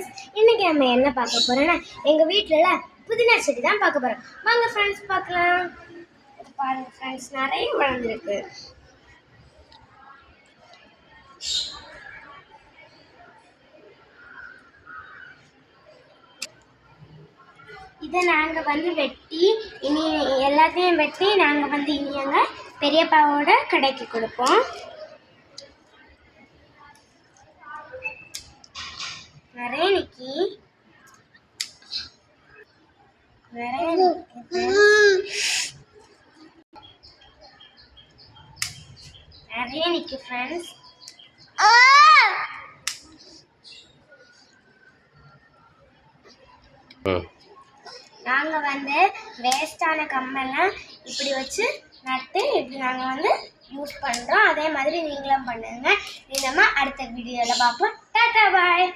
Friends இன்னைக்கு நம்ம என்ன பார்க்க போறோம்னா எங்க வீட்டுல புதினா செடி தான் பார்க்க போறோம். வாங்க ஃப்ரெண்ட்ஸ் பார்க்கலாம். இது பாருங்க ஃப்ரெண்ட்ஸ் நிறைய வளர்ந்துருக்கு. இதை நாங்கள் வந்து வெட்டி இனி எல்லாத்தையும் வெட்டி நாங்கள் வந்து இனி எங்கள் பெரியப்பாவோட கடைக்கு கொடுப்போம் நிறைய நிக்கி நிறைய நிக்கு ஃப்ரெண்ட்ஸ் நாங்கள் வந்து வேஸ்டான கம்பெல்லாம் இப்படி வச்சு நட்டு இப்படி நாங்கள் வந்து யூஸ் பண்ணுறோம் அதே மாதிரி நீங்களும் பண்ணுங்க. நம்ம அடுத்த வீடியோவில் பார்ப்போம். டாட்டா பாய்